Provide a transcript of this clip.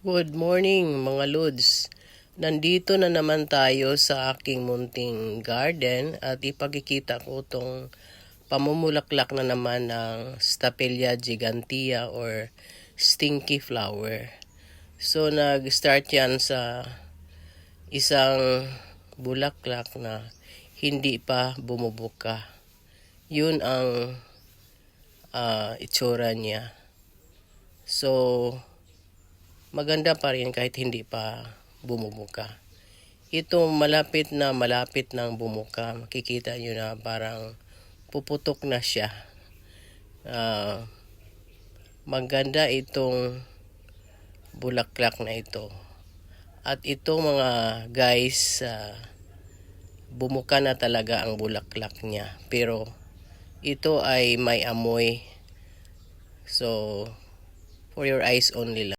Good morning mga Lods. Nandito na naman tayo sa aking munting garden at ipagkikita ko itong pamumulaklak na naman ng Stapelia gigantea or stinky flower. So nag-start yan sa isang bulaklak na hindi pa bumubuka. Yun ang ah, itsura niya. So, maganda pa rin kahit hindi pa bumubuka. Ito malapit na malapit nang bumuka. Makikita nyo na parang puputok na siya. Ah, maganda itong bulaklak na ito. At ito mga guys, ah, bumuka na talaga ang bulaklak niya. Pero ito ay may amoy. So, for your eyes only lang.